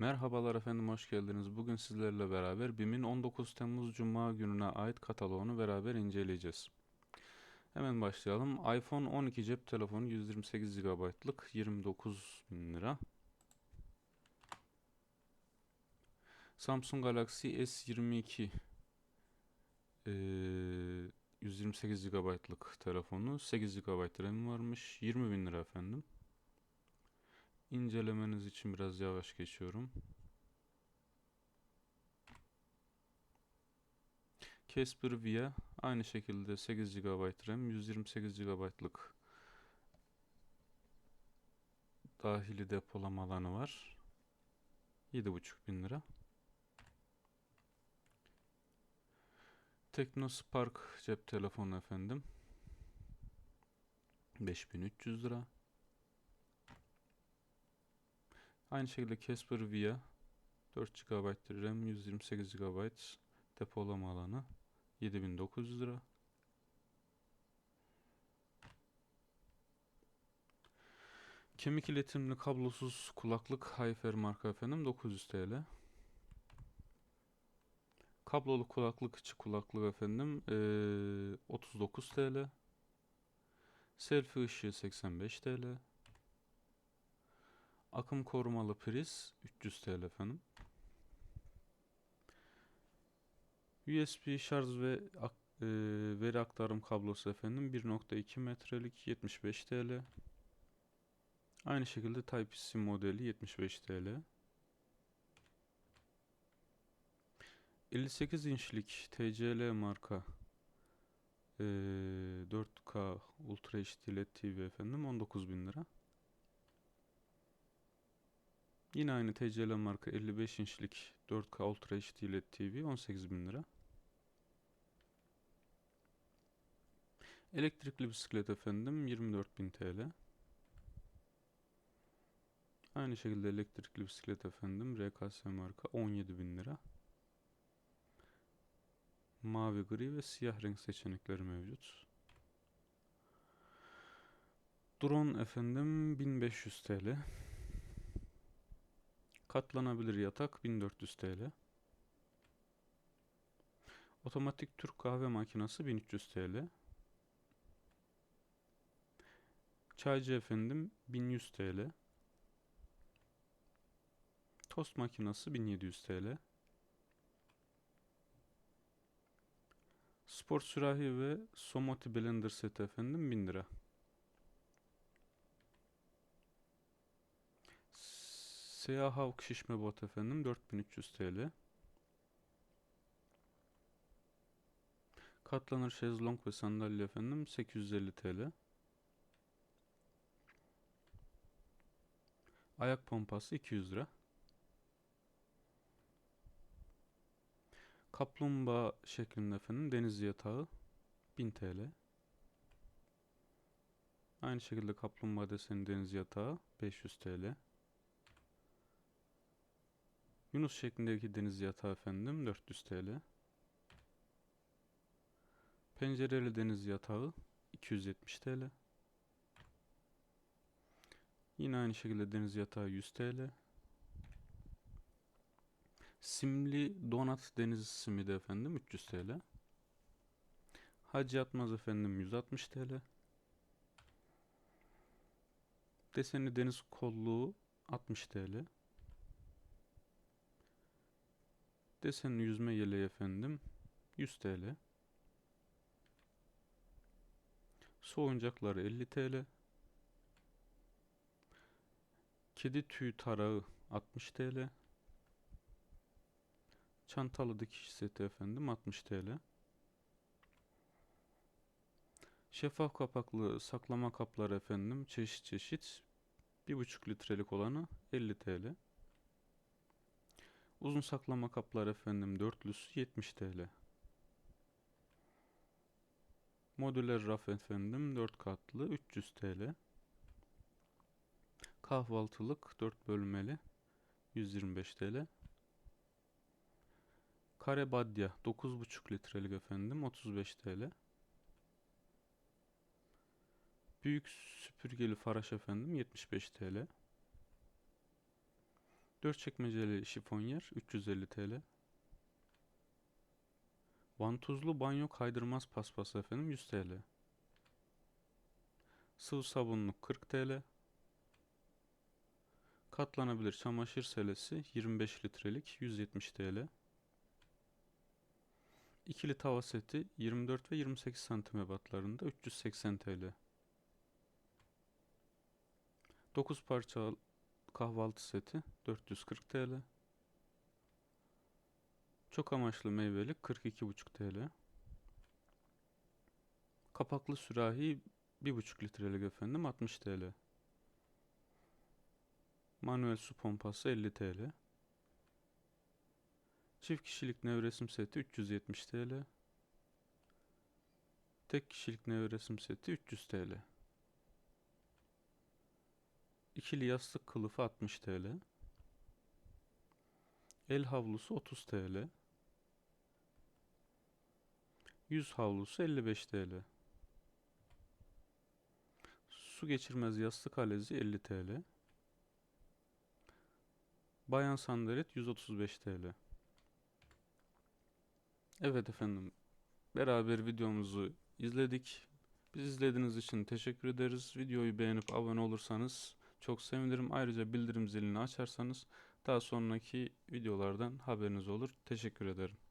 Merhabalar efendim, hoş geldiniz. Bugün sizlerle beraber BİM'in 19 Temmuz Cuma gününe ait kataloğunu beraber inceleyeceğiz. Hemen başlayalım. iPhone 12 cep telefonu 128 GB'lık 29 bin lira. Samsung Galaxy S22 eee, 128 GB'lık telefonu 8 GB RAM varmış 20 bin lira efendim. İncelemeniz için biraz yavaş geçiyorum. Casper Via aynı şekilde 8 GB RAM 128 GB'lık dahili depolama alanı var. 7,5 bin lira. Teknospark cep telefonu efendim. 5300 lira. Aynı şekilde Casper Via 4 GB RAM 128 GB depolama alanı 7900 lira. Kemik iletimli kablosuz kulaklık Hayfer marka efendim 900 TL. Kablolu kulaklık içi kulaklık efendim eee, 39 TL. Selfie ışığı 85 TL. Akım korumalı priz 300 TL efendim. USB şarj ve ak- e, veri aktarım kablosu efendim 1.2 metrelik 75 TL. Aynı şekilde Type-C modeli 75 TL. 58 inçlik TCL marka e, 4K Ultra HD LED TV efendim 19.000 lira. Yine aynı TCL marka 55 inçlik 4K Ultra HD LED TV 18.000 lira. Elektrikli bisiklet efendim 24.000 TL. Aynı şekilde elektrikli bisiklet efendim RKS marka 17.000 lira. Mavi, gri ve siyah renk seçenekleri mevcut. Drone efendim 1500 TL. Katlanabilir yatak 1400 TL. Otomatik Türk kahve makinesi 1300 TL. Çaycı efendim 1100 TL. Tost makinesi 1700 TL. Spor sürahi ve Somoti blender seti efendim 1000 lira. Siyah Havk şişme bot efendim 4300 TL. Katlanır şezlong ve sandalye efendim 850 TL. Ayak pompası 200 lira. Kaplumbağa şeklinde efendim deniz yatağı 1000 TL. Aynı şekilde kaplumbağa deseni deniz yatağı 500 TL. Yunus şeklindeki deniz yatağı efendim 400 TL. Pencereli deniz yatağı 270 TL. Yine aynı şekilde deniz yatağı 100 TL. Simli donat deniz simidi efendim 300 TL. Hacı yatmaz efendim 160 TL. Desenli deniz kolluğu 60 TL. Desenli yüzme yeleği efendim 100 TL. Su oyuncakları 50 TL. Kedi tüy tarağı 60 TL. Çantalı dikiş seti efendim 60 TL. Şeffaf kapaklı saklama kapları efendim çeşit çeşit 1,5 litrelik olanı 50 TL. Uzun saklama kaplar efendim dörtlüsü 70 TL. Modüler raf efendim 4 katlı 300 TL. Kahvaltılık 4 bölmeli 125 TL. Kare badya 9,5 litrelik efendim 35 TL. Büyük süpürgeli faraş efendim 75 TL. 4 çekmeceli şifonyer 350 TL. Vantuzlu banyo kaydırmaz paspas efendim 100 TL. Sıvı sabunluk 40 TL. Katlanabilir çamaşır selesi 25 litrelik 170 TL. İkili tava seti 24 ve 28 santim ebatlarında 380 TL. 9 parça kahvaltı seti 440 TL. Çok amaçlı meyveli 42,5 TL. Kapaklı sürahi 1,5 litrelik efendim 60 TL. Manuel su pompası 50 TL. Çift kişilik nevresim seti 370 TL. Tek kişilik nevresim seti 300 TL. İkili yastık kılıfı 60 TL. El havlusu 30 TL. Yüz havlusu 55 TL. Su geçirmez yastık alezi 50 TL. Bayan sandalet 135 TL. Evet efendim. Beraber videomuzu izledik. Biz izlediğiniz için teşekkür ederiz. Videoyu beğenip abone olursanız çok sevinirim. Ayrıca bildirim zilini açarsanız daha sonraki videolardan haberiniz olur. Teşekkür ederim.